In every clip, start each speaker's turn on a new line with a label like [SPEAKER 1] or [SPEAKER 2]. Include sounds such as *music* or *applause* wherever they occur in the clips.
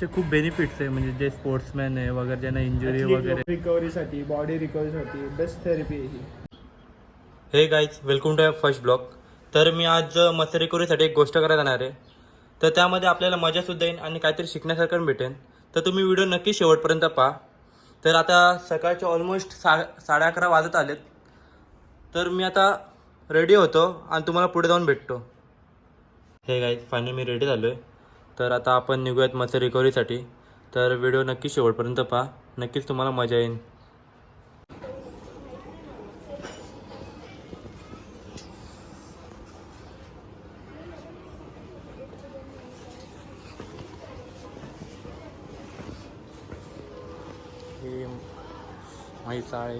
[SPEAKER 1] चे खूप बेनिफिट्स आहे म्हणजे जे स्पोर्ट्समॅन आहे वगैरे ज्यांना इंजुरी वगैरे.
[SPEAKER 2] रिकव्हरीसाठी बॉडी रिकव्हरीसाठी बेस्ट थेरपी आहे ही.
[SPEAKER 1] Hey guys welcome to first blog तर मी आज मस्त रिकव्हरीसाठी एक गोष्ट करायला जाणार आहे. तर त्यामध्ये आपल्याला मजासुद्धा येईल आणि काहीतरी शिकण्यासारखं पण भेटेल. तर तुम्ही व्हिडिओ नक्की शेवटपर्यंत पहा. तर आता सकाळचे ऑलमोस्ट सा साडे अकरा वाजत आलेत. तर मी आता रेडी होतो आणि तुम्हाला पुढे जाऊन भेटतो. हे गाईज फायनल मी रेडी झालो आहे तर आता आपण निघूयात मस्त रिकव्हरीसाठी तर व्हिडिओ नक्की शेवटपर्यंत पहा. नक्कीच तुम्हाला मजा येईल. हे म्हैसाळ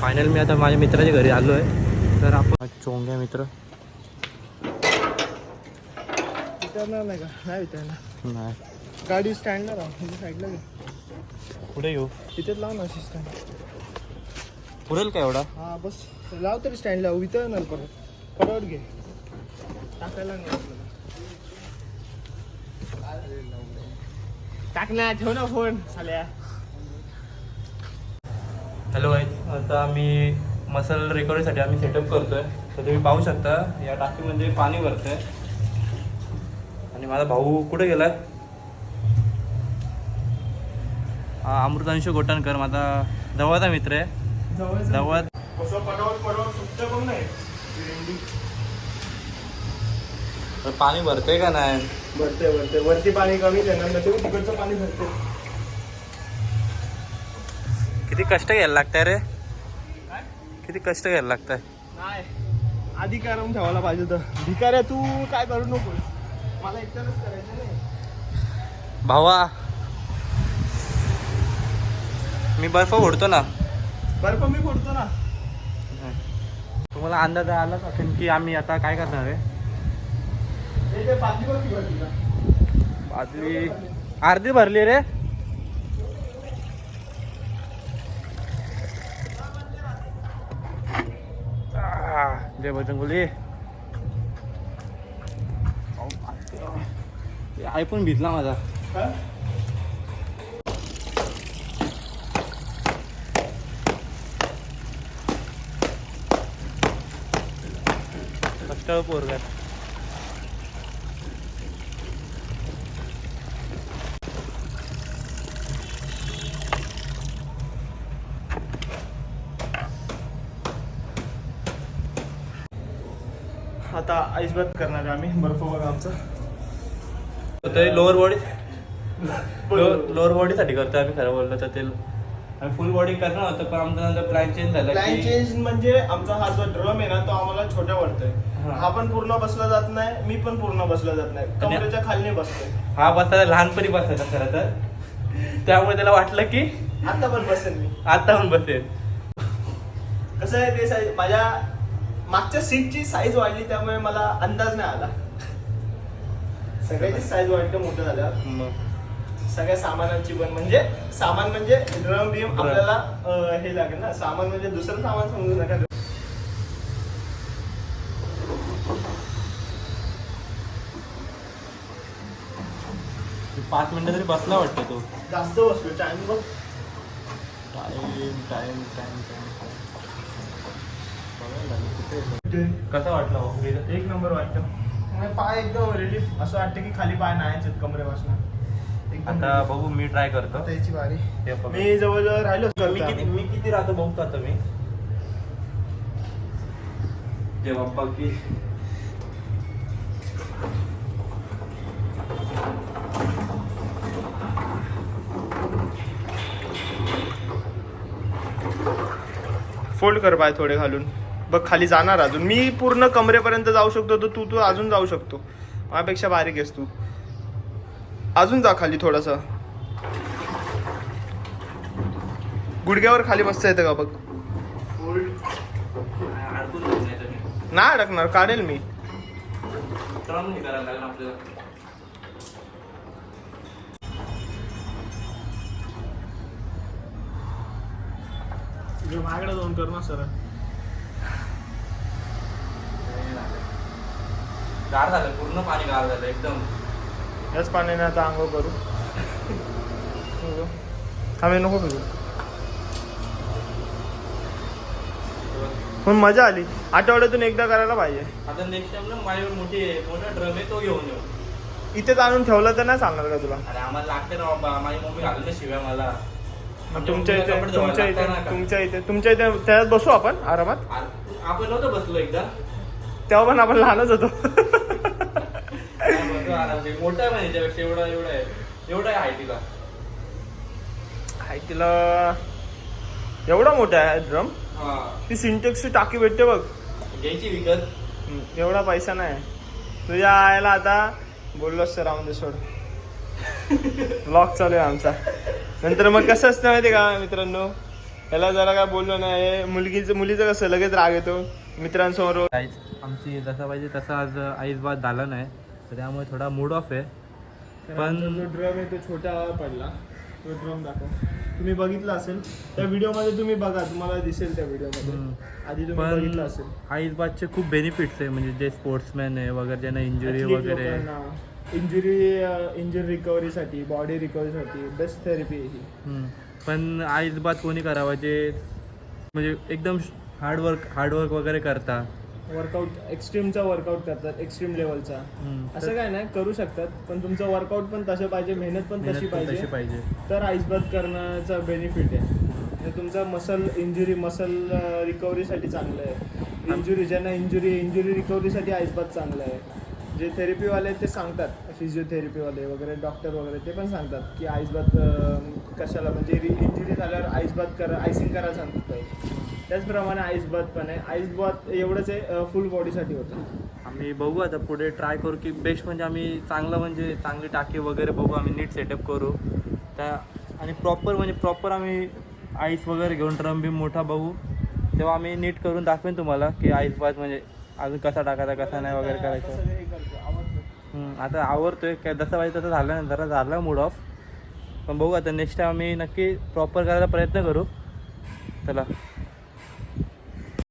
[SPEAKER 1] फायनल मी आता माझ्या मित्राच्या घरी आलो आहे तर आपण चोंग्या मित्र.
[SPEAKER 2] विचारणार नाही का? नाही विचारणार.
[SPEAKER 1] नाही.
[SPEAKER 2] गाडी स्टँडला राहा. साईडला घे.
[SPEAKER 1] पुढे येऊ.
[SPEAKER 2] तिथेच लाव ना अशी स्टँड
[SPEAKER 1] पुरेल का एवढा?
[SPEAKER 2] हा बस. लाव तरी स्टँडला विचारणार परत. परत घे. टाकायला नाही आपल्याला. टाक ना ठेव ना फोन साल्या.
[SPEAKER 1] हॅलो आता मी मसल रिकव्हरीसाठी आम्ही सेटअप करतोय. तर तुम्ही पाहू शकता या टाकीमध्ये पाणी भरतंय. आणि माझा भाऊ कुठे गेलाय? अमृतांशू गोटणकर माझा जवळचा मित्र आहे.
[SPEAKER 2] जवळ पण नाही?
[SPEAKER 1] तर पाणी भरतंय का नाही?
[SPEAKER 2] भरते भरते वरती पाणी कमी तिकडचं पाणी भरते
[SPEAKER 1] किती कष्ट घ्यायला लागतंय रे? किती कष्ट घ्यायला लागतंय?
[SPEAKER 2] नाही आधी कारण ठेवायला पाहिजे होतं. भिकाऱ्या तू काय करू नकोस. मला एकट्यानंच करायचं नाही.
[SPEAKER 1] भावा मी बर्फ ओढतो ना.
[SPEAKER 2] बर्फ मी फोडतो ना.
[SPEAKER 1] तुम्हाला अंदाज आलाच असेल की आम्ही आता काय करणार आहे? बादली अर्धी भरली रे. जय बजरंगबली आयफोन भिजला माझा? कष्ट पोरगा
[SPEAKER 2] आता आईस बात करणार आहे आम्ही बर्फ बघा आमचा.
[SPEAKER 1] ते लोअर बॉडी लोअर बॉडीसाठी करतो आम्ही खरं बोललो तर ते आम्ही फुल बॉडी करणार होतं पण आमचा नंतर प्लॅन चेंज झाला
[SPEAKER 2] प्लॅन चेंज म्हणजे आमचा हा जो ड्रम आहे ना तो आम्हाला छोटा वाटतोय
[SPEAKER 1] हा.
[SPEAKER 2] पण पूर्ण बसला जात नाही मी पण पूर्ण बसला जात नाही. कमरेच्या खाली बसतोय.
[SPEAKER 1] हा बसायला लहानपणी बसायचा खरं तर. त्यामुळे त्याला वाटलं की
[SPEAKER 2] आता पण बसेल मी.
[SPEAKER 1] आता पण बसेल
[SPEAKER 2] कसं आहे ते माझ्या मागच्या सीटची साईज वाढली त्यामुळे मला अंदाज नाही आला. सगळ्याची साईज वाटते मोठं झालं सगळ्या सामानांची पण. म्हणजे सामान म्हणजे ड्रम बिम. आपल्याला अं, हे लागेल ना. सामान म्हणजे दुसरं सामान समजू नका.
[SPEAKER 1] पाच मिनिटं तरी बसला वाटतं तो.
[SPEAKER 2] जास्त बसलो टाइम बघ.
[SPEAKER 1] टाइम टाइम टाइम टाइम कसा वाटला भाऊ गेलं?
[SPEAKER 2] एक नंबर वाटतं म्हणजे पाय एकदम रिलीफ असं वाटतं की खाली पाय नाहीच आहेत कमरेपासून
[SPEAKER 1] आता. बघू मी ट्राय करतो.
[SPEAKER 2] आता याची बारी
[SPEAKER 1] हे.
[SPEAKER 2] मी जवळजवळ राहिलो
[SPEAKER 1] मी किती मी किती राहतो बघतो आता मी जय बाप्पा की.
[SPEAKER 2] फोल्ड कर पाय थोडे घालून. बघ खाली जाणार अजून. मी पूर्ण कमरेपर्यंत जाऊ शकतो तर तू तू अजून जाऊ शकतो. माझ्यापेक्षा बारीक आहेस तू. अजून जा खाली थोडस. गुडघ्यावर खाली बसता येतं का बघ.
[SPEAKER 1] नाही
[SPEAKER 2] अडकणार काढेल मी. मागडं जाऊन कर ना सर
[SPEAKER 1] गार झालं पूर्ण पाणी गार झालं एकदम.
[SPEAKER 2] याच पाण्याने आता आंघोळ करू. आम्ही नको करू पण मजा आली. आठवड्यातून एकदा करायला पाहिजे.
[SPEAKER 1] आता नेक्स्ट टाइम ना माझ्यावर मोठी मोठा ड्रम आहे तो घेऊन येऊ.
[SPEAKER 2] इथेच आणून ठेवलं तर नाही चालणार का तुला?
[SPEAKER 1] अरे आम्हाला लागते ना बाबा माझी मम्मी घालून शिव्या मला.
[SPEAKER 2] तुमच्या इथे तुमच्या इथे
[SPEAKER 1] ना?
[SPEAKER 2] तुमच्या इथे तुमच्या इथे त्यात बसू आपण आरामात?
[SPEAKER 1] आपण नव्हतं बसलो एकदा.
[SPEAKER 2] तेव्हा पण आपण लहानच होतो.
[SPEAKER 1] आरामशीर. मोठा आहे म्हणजे याच्यापेक्षा एवढा एवढा आहे. एवढा आहे हायटीला
[SPEAKER 2] एवढा मोठा आहे ड्रम?
[SPEAKER 1] हा.
[SPEAKER 2] ती सिंटेक्सची टाकी भेटते बघ.
[SPEAKER 1] घ्यायची विकत?
[SPEAKER 2] एवढा पैसा नाही. तुझ्या आयला आता बोललोस तर राहून दे सोड. *laughs* लॉक चालू आहे आमचा. नंतर मग कसं असतं माहिती का मित्रांनो? याला जरा काय बोललो नाही. मुलगीचं मुलीचं कसं लगेच राग येतो. मित्रांसमोर
[SPEAKER 1] आमची जसा पाहिजे तसा आज आईस बाद झाला नाही. तर त्यामुळे थोडा मूड ऑफ आहे. पण-
[SPEAKER 2] जो ड्रम आहे तो छोटा पडला. तो ड्रम दाखव. तुम्ही बघितला असेल त्या व्हिडिओमध्ये तुम्ही बघा तुम्हाला दिसेल त्या व्हिडिओमध्ये. आधी तुम्ही
[SPEAKER 1] पण
[SPEAKER 2] बघितलं असेल.
[SPEAKER 1] आईस बादचे खूप बेनिफिट्स आहे म्हणजे जे स्पोर्ट्समॅन आहे वगैरे ज्यांना इंजुरी वगैरे.
[SPEAKER 2] इंजुरी इंजुरी रिकव्हरीसाठी बॉडी रिकव्हरीसाठी बेस्ट थेरपी आहे ही.
[SPEAKER 1] हम्म. पण आईस बात कोणी करावा? जे म्हणजे एकदम हार्डवर्क हार्डवर्क वगैरे करता.
[SPEAKER 2] वर्कआउट एक्स्ट्रीमचा वर्कआउट करतात एक्स्ट्रीम लेवलचा. असं काय नाही करू शकतात पण तुमचं वर्कआउट पण तसं पाहिजे मेहनत पण तशी पाहिजे. तर आईसबाथ करण्याचा बेनिफिट आहे. तुमचा मसल इंजुरी मसल रिकव्हरीसाठी चांगलं आहे. इंजुरी ज्यांना इंजुरी इंजुरी रिकव्हरीसाठी आईसबाथ चांगलं आहे. जे थेरपीवाले ते सांगतात. फिजिओथेरपीवाले वगैरे डॉक्टर वगैरे ते पण सांगतात की आईसबाथ अं, कशाला म्हणजे इंजुरी झाल्यावर आईसबाथ करा आयसिंग करायला सांगतात. त्याचप्रमाणे आईसबाथ पण आहे. आईसबाथ एवढंच आहे फुल बॉडीसाठी होतं.
[SPEAKER 1] आम्ही बघू आता पुढे ट्राय करू की बेस्ट म्हणजे आम्ही चांगलं म्हणजे चांगली टाकी वगैरे बघू आम्ही नीट सेटअप करू. त्या आणि प्रॉपर म्हणजे प्रॉपर आम्ही आईस वगैरे घेऊन ड्रम बिम मोठा बघू. तेव्हा आम्ही नीट करून दाखवेन तुम्हाला की आईस बाज म्हणजे अजून कसा टाकायचा कसा नाही वगैरे करायचं. आता आवडतोय काय जसं पाहिजे तसं झालं नाही जरा झाला मूड ऑफ पण बघू आता नेक्स्ट टाइम आम्ही नक्की प्रॉपर करायला प्रयत्न करू. चला.